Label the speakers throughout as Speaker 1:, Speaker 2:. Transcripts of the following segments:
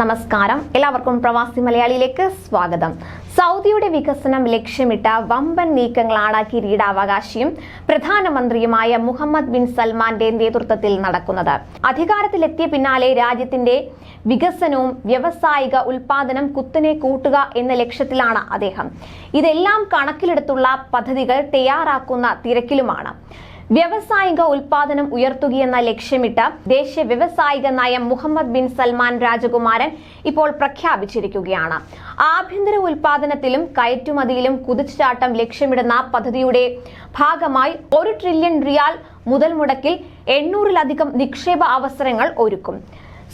Speaker 1: നമസ്കാരം. എല്ലാവർക്കും പ്രവാസി മലയാളിയിലേക്ക് സ്വാഗതം. സൗദിയുടെ വികസനം ലക്ഷ്യമിട്ട വമ്പൻ നീക്കങ്ങളാണ് കിരീടാവകാശിയും പ്രധാനമന്ത്രിയുമായ മുഹമ്മദ് ബിൻ സൽമാന്റെ നേതൃത്വത്തിൽ നടക്കുന്നത്. അധികാരത്തിലെത്തിയ പിന്നാലെ രാജ്യത്തിന്റെ വികസനവും വ്യവസായിക ഉൽപാദനം കുത്തനെ കൂട്ടുക എന്ന ലക്ഷ്യത്തിലാണ് അദ്ദേഹം. ഇതെല്ലാം കണക്കിലെടുത്തുള്ള പദ്ധതികൾ തയ്യാറാക്കുന്ന തിരക്കിലുമാണ്. വ്യാവസായിക ഉൽപാദനം ഉയർത്തുകയെന്ന ലക്ഷ്യമിട്ട് ദേശീയ വ്യവസായിക നയം മുഹമ്മദ് ബിൻ സൽമാൻ രാജകുമാരൻ ഇപ്പോൾ പ്രഖ്യാപിച്ചിരിക്കുകയാണ്. ആഭ്യന്തര ഉൽപാദനത്തിലും കയറ്റുമതിയിലും കുതിച്ചുചാട്ടം ലക്ഷ്യമിടുന്ന പദ്ധതിയുടെ ഭാഗമായി ഒരു ട്രില്യൺ റിയാൽ മുതൽ മുടക്കിൽ എണ്ണൂറിലധികം നിക്ഷേപ അവസരങ്ങൾ ഒരുക്കും.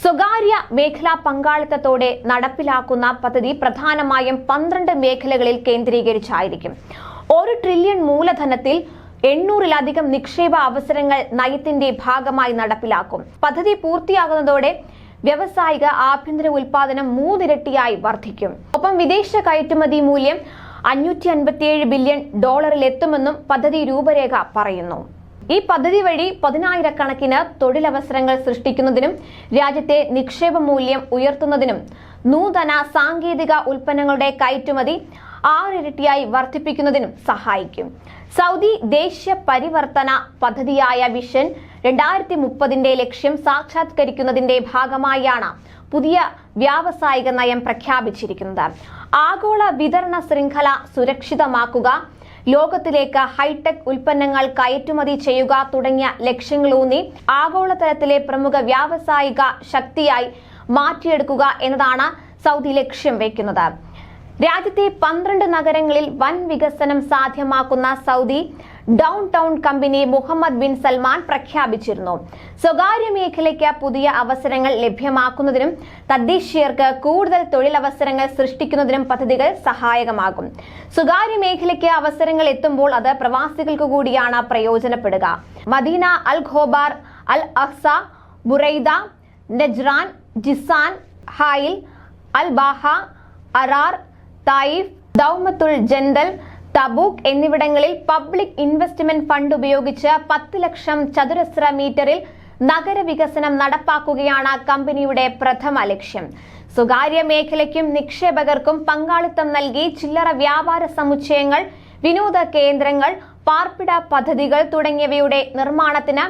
Speaker 1: സ്വകാര്യ മേഖലാ പങ്കാളിത്തത്തോടെ നടപ്പിലാക്കുന്ന പദ്ധതി പ്രധാനമായും പന്ത്രണ്ട് മേഖലകളിൽ കേന്ദ്രീകരിച്ചായിരിക്കും. ഒരു ട്രില്യൺ മൂലധനത്തിൽ എണ്ണൂറിലധികം നിക്ഷേപ അവസരങ്ങൾ നയത്തിന്റെ ഭാഗമായി നടപ്പിലാക്കും. പദ്ധതി പൂർത്തിയാകുന്നതോടെ വ്യവസായിക ആഭ്യന്തര ഉൽപാദനം മൂന്നിരട്ടിയായി വർദ്ധിക്കും. ഒപ്പം വിദേശ കയറ്റുമതി മൂല്യം അഞ്ഞൂറ്റി അൻപത്തിയേഴ് ബില്യൺ ഡോളറിൽ എത്തുമെന്നും പദ്ധതി രൂപരേഖ പറയുന്നു. ഈ പദ്ധതി വഴി പതിനായിരക്കണക്കിന് തൊഴിലവസരങ്ങൾ സൃഷ്ടിക്കുന്നതിനും രാജ്യത്തെ നിക്ഷേപ മൂല്യം ഉയർത്തുന്നതിനും നൂതന സാങ്കേതിക ഉൽപ്പന്നങ്ങളുടെ കയറ്റുമതി ആറിരട്ടിയായി വർദ്ധിപ്പിക്കുന്നതിനും സഹായിക്കും. സൗദി ദേശീയ പരിവർത്തന പദ്ധതിയായ വിഷൻ രണ്ടായിരത്തി മുപ്പതിന്റെ ലക്ഷ്യം സാക്ഷാത്കരിക്കുന്നതിന്റെ ഭാഗമായാണ് പുതിയ വ്യാവസായിക നയം പ്രഖ്യാപിച്ചിരിക്കുന്നത്. ആഗോള വിതരണ ശൃംഖല സുരക്ഷിതമാക്കുക ലോകത്തിലേക്ക് ഹൈടെക് ഉൽപ്പന്നങ്ങൾ കയറ്റുമതി ചെയ്യുക തുടങ്ങിയ ലക്ഷ്യങ്ങളൂന്നി ആഗോളതലത്തിലെ പ്രമുഖ വ്യാവസായിക ശക്തിയായി മാറ്റിയെടുക്കുക എന്നതാണ് സൗദി ലക്ഷ്യം വെക്കുന്നത്. രാജ്യത്തെ പന്ത്രണ്ട് നഗരങ്ങളിൽ വൻ വികസനം സാധ്യമാക്കുന്ന Saudi downtown company Mohammed bin Salman പ്രഖ്യാപിച്ചിരുന്നു. സ്വകാര്യ മേഖലയ്ക്ക് പുതിയ അവസരങ്ങൾ ലഭ്യമാക്കുന്നതിനും തദ്ദേശീയർക്ക് കൂടുതൽ തൊഴിലവസരങ്ങൾ സൃഷ്ടിക്കുന്നതിനും പദ്ധതികൾ സഹായകമാകും. സ്വകാര്യ മേഖലയ്ക്ക് അവസരങ്ങൾ എത്തുമ്പോൾ അത് പ്രവാസികൾക്ക് കൂടിയാണ് പ്രയോജനപ്പെടുക. Medina Al Khobar Al Ahsa Buraidah Najran Jizan Hail Al Baha Arar Taif Dumatul Jandal Tabuk എന്നിവിടങ്ങളിൽ പബ്ലിക് ഇൻവെസ്റ്റ്മെന്റ് ഫണ്ട് ഉപയോഗിച്ച് പത്ത് ലക്ഷം ചതുരശ്ര മീറ്ററിൽ നഗരവികസനം നടപ്പാക്കുകയാണ് കമ്പനിയുടെ പ്രഥമ ലക്ഷ്യം. സ്വകാര്യ മേഖലയ്ക്കും നിക്ഷേപകർക്കും പങ്കാളിത്തം നൽകി ചില്ലറ വ്യാപാര സമുച്ചയങ്ങൾ വിനോദ കേന്ദ്രങ്ങൾ പാർപ്പിട പദ്ധതികൾ തുടങ്ങിയവയുടെ നിർമ്മാണത്തിന്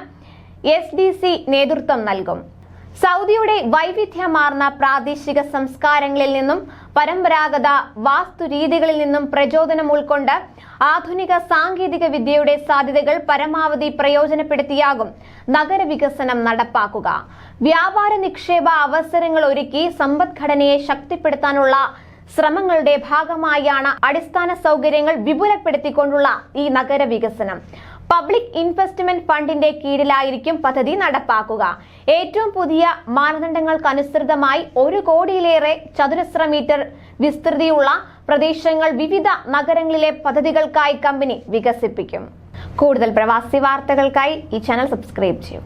Speaker 1: എസ് നേതൃത്വം നൽകും. സൗദിയുടെ വൈവിധ്യമാർന്ന പ്രാദേശിക സംസ്കാരങ്ങളിൽ നിന്നും പരമ്പരാഗത വാസ്തുരീതികളിൽ നിന്നും പ്രചോദനം ഉൾക്കൊണ്ട് ആധുനിക സാങ്കേതിക വിദ്യയുടെ സാധ്യതകൾ പരമാവധി പ്രയോജനപ്പെടുത്തിയാകും നഗരവികസനം നടപ്പാക്കുക. വ്യാപാര നിക്ഷേപ അവസരങ്ങൾ ഒരുക്കി സമ്പദ്ഘടനയെ ശക്തിപ്പെടുത്താനുള്ള ശ്രമങ്ങളുടെ ഭാഗമായാണ് അടിസ്ഥാന സൗകര്യങ്ങൾ വിപുലപ്പെടുത്തിക്കൊണ്ടുള്ള ഈ നഗരവികസനം. പബ്ലിക് ഇൻവെസ്റ്റ്മെന്റ് ഫണ്ടിന്റെ കീഴിലായിരിക്കും പദ്ധതി നടപ്പാക്കുക. ഏറ്റവും പുതിയ മാനദണ്ഡങ്ങൾക്കനുസൃതമായി ഒരു കോടിയിലേറെ ചതുരശ്ര മീറ്റർ വിസ്തൃതിയുള്ള പ്രദേശങ്ങൾ വിവിധ നഗരങ്ങളിലെ പദ്ധതികൾക്കായി കമ്പനി വികസിപ്പിക്കും. കൂടുതൽ പ്രവാസി വാർത്തകൾക്കായി ഈ ചാനൽ സബ്സ്ക്രൈബ് ചെയ്യും.